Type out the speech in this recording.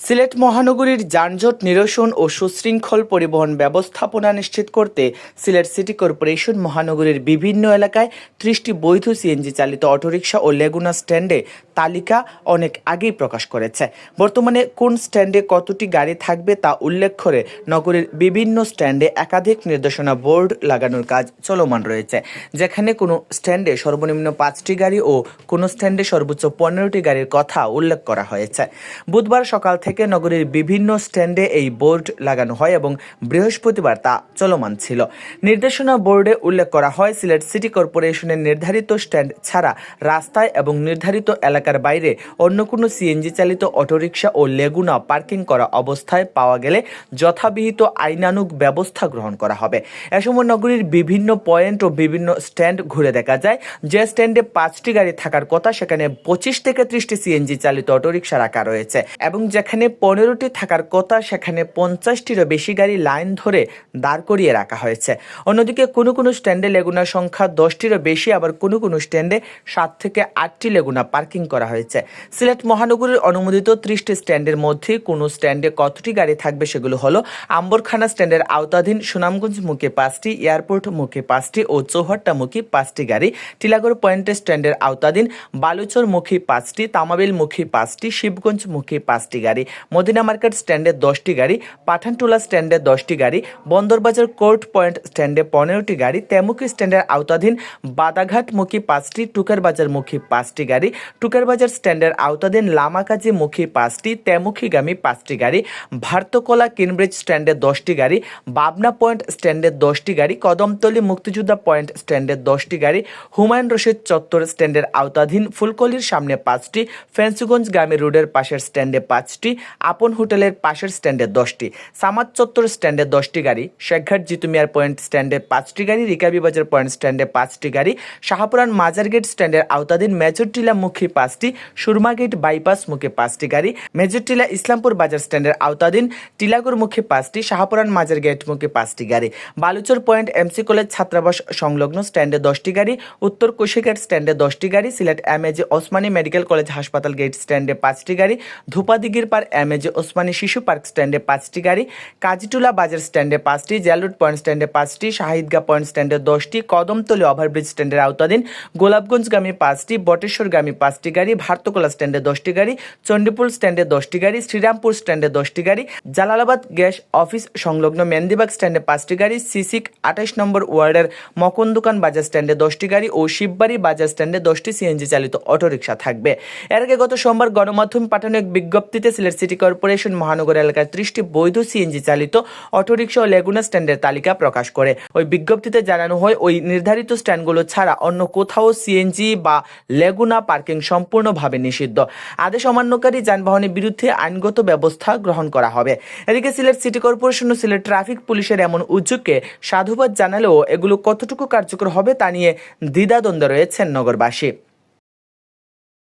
সিলেট মহানগরীর যানজট নিরসন ও সুশৃঙ্খল পরিবহন ব্যবস্থাপনা নিশ্চিত করতে সিলেট সিটি কর্পোরেশন মহানগরীর বিভিন্ন এলাকায় ত্রিশটি বৈধ সিএনজি চালিত অটোরিকশা ও লেগুনা স্ট্যান্ডে তালিকা অনেক আগেই প্রকাশ করেছে। বর্তমানে কোন স্ট্যান্ডে কতটি গাড়ি থাকবে তা উল্লেখ করে নগরীর বিভিন্ন স্ট্যান্ডে একাধিক নির্দেশনা বোর্ড লাগানোর কাজ চলমান রয়েছে, যেখানে কোনো স্ট্যান্ডে সর্বনিম্ন পাঁচটি গাড়ি ও কোনো স্ট্যান্ডে সর্বোচ্চ পনেরোটি গাড়ির কথা উল্লেখ করা হয়েছে। বুধবার সকাল থেকে নগরীর বিভিন্ন স্ট্যান্ডে এই বোর্ড লাগানো হয় এবং বৃহস্পতিবার তা চলমান ছিল। নির্দেশনা বোর্ডে উল্লেখ করা হয়, সিলেট সিটি কর্পোরেশনের নির্ধারিত স্ট্যান্ড ছাড়া রাস্তায় এবং নির্ধারিত এলাকার বাইরে অন্য কোনো সিএনজি চালিত অটোরিকশা ও লেগুনা পার্কিং করা অবস্থায় পাওয়া গেলে যথাবিহিত আইনানুগ ব্যবস্থা গ্রহণ করা হবে। এ সময় নগরীর বিভিন্ন পয়েন্ট ও বিভিন্ন স্ট্যান্ড ঘুরে দেখা যায়। যে স্ট্যান্ডে পাঁচটি গাড়ি থাকার কথা সেখানে পঁচিশ থেকে ত্রিশটি সিএনজি চালিত অটোরিকশা রাখা রয়েছে এবং যেখানে পনেরোটি থাকার কথা সেখানে পঞ্চাশটিরও বেশি গাড়ি লাইন ধরে দাঁড় করিয়ে রাখা হয়েছে। অন্যদিকে কোনো কোনো স্ট্যান্ডে লেগুনার সংখ্যা দশটিরও বেশি, আবার কোনো কোনো স্ট্যান্ডে সাত থেকে আটটি লেগুনা পার্কিং করা হয়েছে। সিলেট মহানগরীর অনুমোদিত ত্রিশটি স্ট্যান্ডের মধ্যে কোনো স্ট্যান্ডে কতটি গাড়ি থাকবে সেগুলো হলো আম্বরখানা স্ট্যান্ডের আওতাধীন, সুনামগঞ্জ মুখে পাঁচটি, এয়ারপোর্ট মুখে পাঁচটি ও চৌহাট্টা মুখী পাঁচটি গাড়ি, টিলাগড় পয়েন্টে স্ট্যান্ডের আওতাধীন, বালুচর মুখী পাঁচটি, তামাবিল মুখী পাঁচটি, শিবগঞ্জ মুখী পাঁচটি গাড়ি, মদিনা মার্কেট স্ট্যান্ডে দশটি গাড়ি, পাঠানটুলা স্ট্যান্ডে দশটি গাড়ি, বন্দরবাজার কোর্ট পয়েন্ট স্ট্যান্ডে পনেরোটি গাড়ি তেমুকি স্ট্যান্ডের আওতাধীন, বাদাঘাট মুখী পাঁচটি টুকার বাজার মুখী পাঁচটি গাড়ি টুকার বাজার স্ট্যান্ডের আওতাধীন লামাকাজি মুখী পাঁচটি তেমুখিগামী পাঁচটি গাড়ি, ভারতকলা কিনব্রিজ স্ট্যান্ডে দশটি গাড়ি, বাবনা পয়েন্ট স্ট্যান্ডে দশটি গাড়ি, কদমতলী মুক্তিযোদ্ধা পয়েন্ট স্ট্যান্ডে দশটি গাড়ি, হুমায়ুন রশিদ চত্বর স্ট্যান্ডের আওতাধীন ফুলকলির সামনে পাঁচটি, ফেন্সুগঞ্জ গ্রামী রোডের পাশের স্ট্যান্ডে পাঁচটি, আপন হোটেলের পাশের স্ট্যান্ডে দশটি, সামাদ চত্বর স্ট্যান্ডে দশটি গাড়ি, শেখঘাট জিতুমিয়ার পয়েন্ট স্ট্যান্ডে পাঁচটি গাড়ি, রিকাবি বাজার পয়েন্ট স্ট্যান্ডে পাঁচটি গাড়ি, শাহপুরান মাজার গেট স্ট্যান্ডের আওতাধীন মেজরটিলা মুখী পাঁচটি, সুরমা গেট বাইপাস মুখে পাঁচটি গাড়ি মেজরটিলা ইসলামপুর বাজার স্ট্যান্ডের আওতাধীন টিলাগড় মুখে পাঁচটি, শাহপুরান মাজার গেট মুখে পাঁচটি গাড়ি। বালুচর পয়েন্ট এমসি কলেজ ছাত্রাবাস সংলগ্ন স্ট্যান্ডে দশটি গাড়ি, উত্তর কুশিঘাট স্ট্যান্ডে দশটি গাড়ি, Sylhet M A J Osmani medical college হাসপাতাল গেট স্ট্যান্ডে পাঁচটি গাড়ি ধূপাদিগির পার এম এ জে ওসমানী শিশু পার্ক স্ট্যান্ডে পাঁচটি গাড়ি, কাজিটুলা বাজার স্ট্যান্ডে পাঁচটি জেলরুট পয়েন্ট স্ট্যান্ডে পাঁচটি, শাহিদগা পয়েন্ট স্ট্যান্ডে দশটি, কদমতলী ওভারব্রিজ স্ট্যান্ডের আওতাধীন, গোলাপগঞ্জগামী পাঁচটি, বটেশ্বরগামী পাঁচটি গাড়ি, ভারতকলা স্ট্যান্ডে দশটি গাড়ি চণ্ডীপুর স্ট্যান্ডে দশটি গাড়ি, শ্রীরামপুর স্ট্যান্ডে দশটি গাড়ি, জালালাবাদ গ্যাস অফিস সংলগ্ন মেন্দিবাগ স্ট্যান্ডে পাঁচটি গাড়ি, সিসিক আঠাশ নম্বর ওয়ার্ডের মকন্দুকান বাজার স্ট্যান্ডে দশটি গাড়ি ও শিববাড়ি বাজার স্ট্যান্ডে দশটি সিএনজি চালিত অটোরিকশা থাকবে। এর আগে গত সোমবার গণমাধ্যম পাঠানো এক বিজ্ঞপ্তিতে সিলেট সিটি কর্পোরেশন মহানগর এলাকার ত্রিশটি বৈধ সিএনজি চালিত অটোরিকশা ও লেগুনা স্ট্যান্ডের তালিকা প্রকাশ করে। ওই বিজ্ঞপ্তিতে জানানো হয়, ওই নির্ধারিত স্ট্যান্ডগুলো ছাড়া অন্য কোথাও সিএনজি বা লেগুনা পার্কিং সম্পূর্ণভাবে নিষিদ্ধ। আদেশ অমান্যকারী যানবাহনের বিরুদ্ধে আইনগত ব্যবস্থা গ্রহণ করা হবে। এদিকে সিলেট সিটি কর্পোরেশন ও সিলেট ট্রাফিক পুলিশের এমন উদ্যোগকে সাধুবাদ জানালেও এগুলো কতটুকু কার্যকর হবে তা নিয়ে দ্বিধাদ্বন্দ্বে রয়েছেন নগরবাসী।